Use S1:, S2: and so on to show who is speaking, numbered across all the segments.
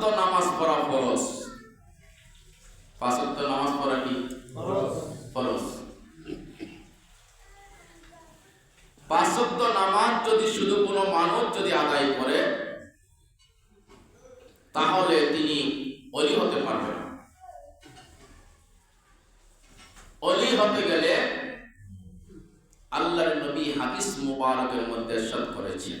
S1: পাঁচত্ব নামাজ পড়া ফরজ। পাঁচত্ব নামাজ পড়া কি? ফরজ। পাঁচত্ব নামাজ যদি শুধু কোনো মানুষ যদি আদায় করে তাহলে তিনি অলি হতে পারবে না। অলি হতে গেলে আল্লাহর নবী হাদিস মুবারকের মধ্যে সব করেছেন।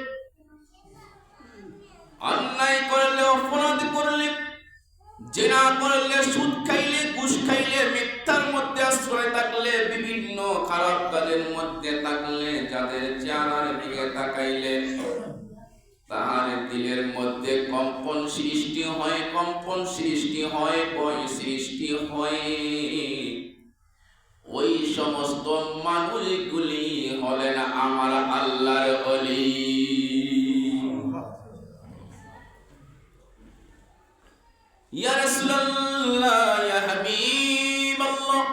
S1: অন্যায় করলে, অপরাধ করলে, জেনা করলে, সুদ খাইলে, ঘুষ খাইলে, মিথ্যার মধ্যে আশ্রয় থাকলে, বিভিন্ন খারাপ কাজের মধ্যে থাকলে, যাদের চেহারার দিকে তাকাইলে, তাহার দিলের মধ্যে কম্পন সৃষ্টি হয়, কম্পন সৃষ্টি হয়, ভয় সৃষ্টি হয়। ওই সমস্ত মানুষগুলি হলেন আমার আল্লাহর অলি ইয়া রাসূলুল্লাহ, ইয়া হাবিবাল্লাহ।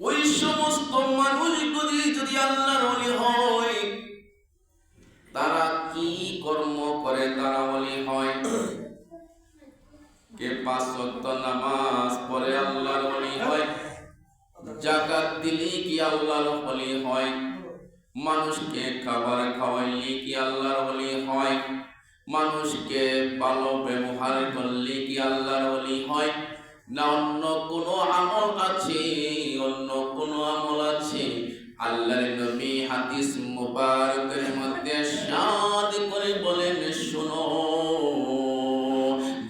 S1: ওই সমস্ত মানুষগুলি যদি আল্লাহর অলি হয়, তারা কি কর্ম করে তারা অলি হয়? কে পাঁচ ওয়াক্ত নামাজ পড়ে আল্লাহর অলি হয়? জাকাত দিলে কি আল্লাহর অলি হয়? মানুষকে খাবার খাওয়াইলে কি আল্লাহর অলি হয়? মানুষকে ভালো ব্যবহার করলে কি আল্লাহর অলি হয়? না, অন্য কোনো আমল আছে? অন্য কোনো আমল আছে? আল্লাহর নবী হাদিস মুবারকের মধ্যে সাদ করে বলেন, শুনো,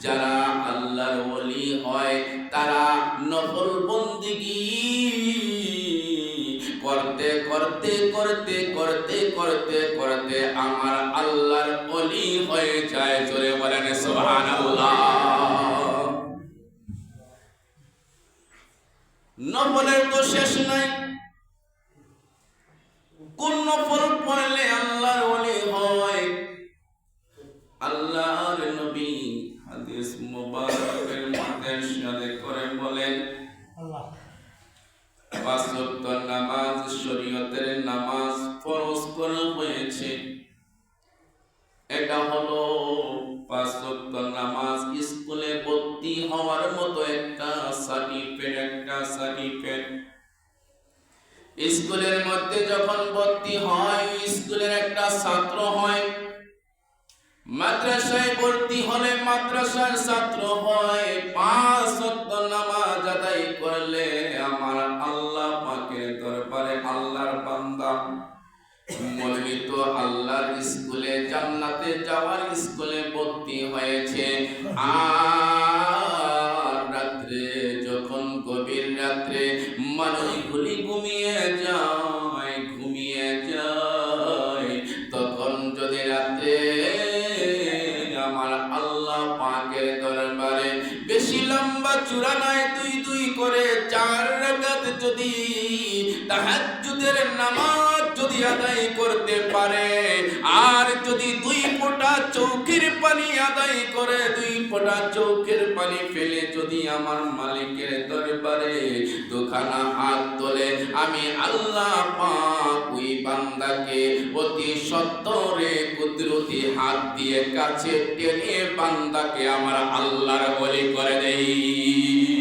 S1: যারা আল্লাহর ওলি হয়, তারা নফল বন্দিগি করতে করতে আমার আল্লাহর ওলি হয়ে যায়। জোরে বলেন সুবহানাল্লাহ। নফলের তো শেষ নাই। কোন নফল পড়লে আল্লাহর ওলি হয়? আল্লাহর নবী হাদিস মুবারকের মধ্যে সাথে করে বলেন পাঁচ ওয়াক্ত নামাজ শরীয়তের নামাজ ফরজ করা হয়েছে। এটা হলো পাঁচ ওয়াক্ত নামাজ, স্কুলে ভর্তি হওয়ার মতো একটা সার্টিফিকেট একটা সার্টিফিকেট স্কুলের মধ্যে যখন ভর্তি হয়, স্কুলের একটা ছাত্র হয়। মাদ্রাসায় ভর্তি হলে মাদ্রাসার ছাত্র হয়, পাঁচ ওয়াক্ত নামাজ আদায় করলে আমার আল্লাহ পাকের দরবারে আল্লাহর বান্দা। মৌলবী তো আল্লাহর স্কুলে, জান্নাতে যাওয়ার স্কুলে ভর্তি হয়েছে। আর রাত্রে, যখন গভীর রাত্রে ঘুমিয়ে যায় ঘুমিয়ে যায়, তখন যদি রাত্রে আমার আল্লাহ পাকের দরবারে বেশি লম্বা চূড়া নয়, দুই দুই করে চার রাকাত যদি তাহাজ্জুদের নামাজ আদায় করতে পারে। আর যদি দুই ফোঁটা চৌকির পানি আদায় করে, দুই ফোঁটা চৌকের পানি ফেলে যদি আমার মালিকের দরবারে দুখানা হাত তোলে, আমি আল্লাহ পাক ওই বান্দাকে অতি সত্তরে কুদরতি হাত দিয়ে কাছে টেনে বান্দাকে আমার আল্লাহর বলি করে দেই।